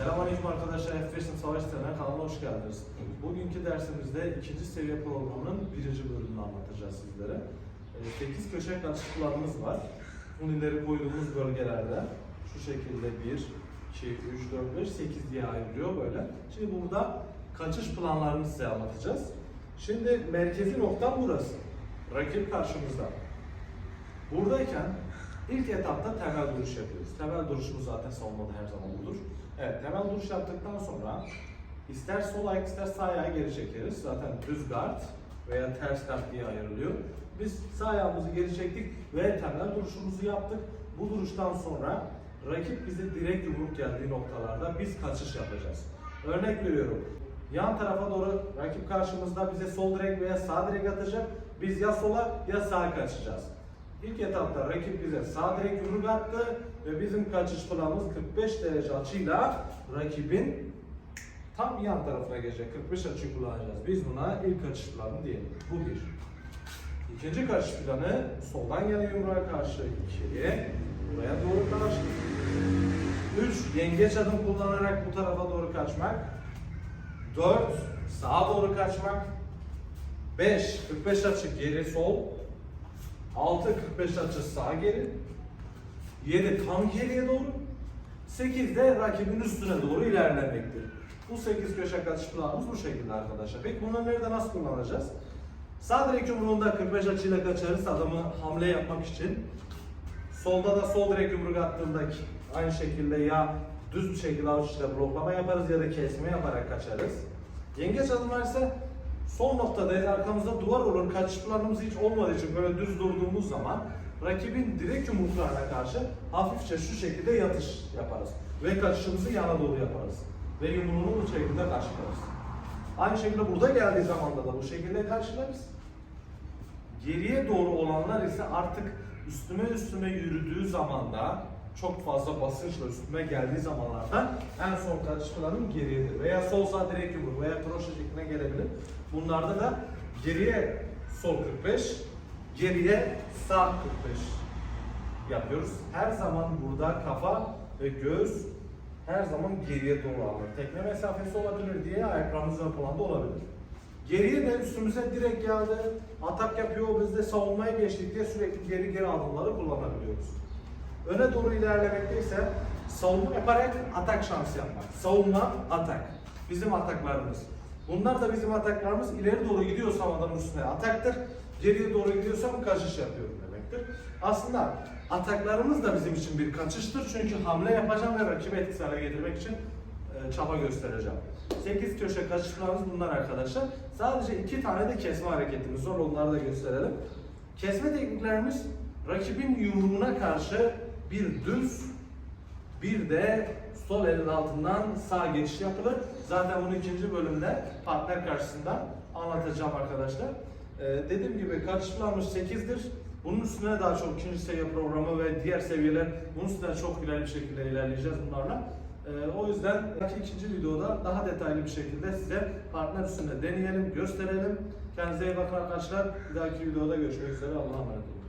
Selamünaleyküm arkadaşlar. F5'in Savaş Temel kanalına hoş geldiniz. Bugünkü dersimizde ikinci seviye programının birinci bölümünü anlatacağız sizlere. 8 köşe kaçışlarımız var. Hunileri koyduğumuz bölgelerde şu şekilde 1, 2, 3, 4, 5, 8 diye ayrılıyor böyle. Şimdi burada kaçış planlarını size anlatacağız. Şimdi merkezi noktam burası. Rakip karşımızda. Buradayken ilk etapta temel duruş yapıyoruz. Temel duruşumuz zaten savunmada her zaman budur. Evet, temel duruş yaptıktan sonra ister sol ayak ister sağ ayağı geri çekeriz. Zaten düz guard veya ters guard diye ayrılıyor. Biz sağ ayağımızı geri çektik ve temel duruşumuzu yaptık. Bu duruştan sonra rakip bize direkt yumruk geldiği noktalarda biz kaçış yapacağız. Örnek veriyorum. Yan tarafa doğru rakip karşımızda bize sol direk veya sağ direk atacak. Biz ya sola ya sağa kaçacağız. İlk etapta rakip bize sağ direk yumruk attı ve bizim kaçış planımız 45 derece açıyla rakibin tam yan tarafına gelecek. 45 açı kullanacağız. Biz buna ilk kaçış planı diyelim. Bu bir. İkinci kaçış planı soldan gelen yumruğa karşı içeriye, buraya doğru karşı. Üç, yengeç adım kullanarak bu tarafa doğru kaçmak. Dört, sağa doğru kaçmak. Beş, 45 açı geri sol. 6 45 açı sağ geri. 7 tam geriye doğru. 8 de rakibin üstüne doğru ilerlemektir. Bu 8 köşe kaçış planımız bu şekilde arkadaşlar. Peki bunu nerede nasıl kullanacağız? Sağ direk yumruğunda 45 açıyla kaçarız adamı hamle yapmak için. Solda da sol direk yumruk attığında aynı şekilde ya düz bir şekilde avuç içinde bloklama yaparız ya da kesme yaparak kaçarız. Yengeç adımlar ise son noktadayız. Arkamızda duvar olur. Kaçış planımız hiç olmadığı için böyle düz durduğumuz zaman rakibin direkt yumruklarına karşı hafifçe şu şekilde yatış yaparız. Ve kaçışımızı yana doğru yaparız. Ve yumruğunu bu şekilde karşılarız. Aynı şekilde burada geldiği zaman da bu şekilde karşılarız. Geriye doğru olanlar ise artık üstüme üstüme yürüdüğü zamanda çok fazla basınçla üstüme geldiği zamanlarda en son kaçış planım geriyedir. Veya sol sağ direkt yumruk veya kroşe şekline gelebilir. Bunlarda da geriye sol 45, geriye sağ 45 yapıyoruz. Her zaman burada kafa ve göz her zaman geriye doğru alır. Tekme mesafesi olabilir diye ayaklarımız ön planda olabilir. Geriye de üstümüze direkt geldi, atak yapıyor, biz de savunmaya geçtik diye sürekli geri geri adımları kullanabiliyoruz. Öne doğru ilerlemekte ise savunma yaparak atak şansı yapmak. Savunma, atak. Bizim ataklarımız. Bunlar da bizim ataklarımız. İleri doğru gidiyorsam adamın üstüne ataktır. Geriye doğru gidiyorsam kaçış yapıyorum demektir. Aslında ataklarımız da bizim için bir kaçıştır. Çünkü hamle yapacağım ve rakibi etkisiz hale getirmek için e, çaba göstereceğim. 8 köşe kaçışlarımız bunlar arkadaşlar. Sadece 2 tane de kesme hareketimiz var. Onları da gösterelim. Kesme tekniklerimiz rakibin yumruğuna karşı bir düz bir de sol elin altından sağ geçiş yapılır. Zaten bunu ikinci bölümde partner karşısında anlatacağım arkadaşlar. Ee, dediğim gibi kaçışlarımız 8'dir. Bunun üstüne daha çok ikinci seviye programı ve diğer seviyeler bunun üstüne çok güzel bir şekilde ilerleyeceğiz bunlarla. Ee, o yüzden ikinci videoda daha detaylı bir şekilde size partner üstünde deneyelim, gösterelim. Kendinize iyi bakın arkadaşlar. Bir dahaki videoda görüşmek üzere. Allah'a emanet olun.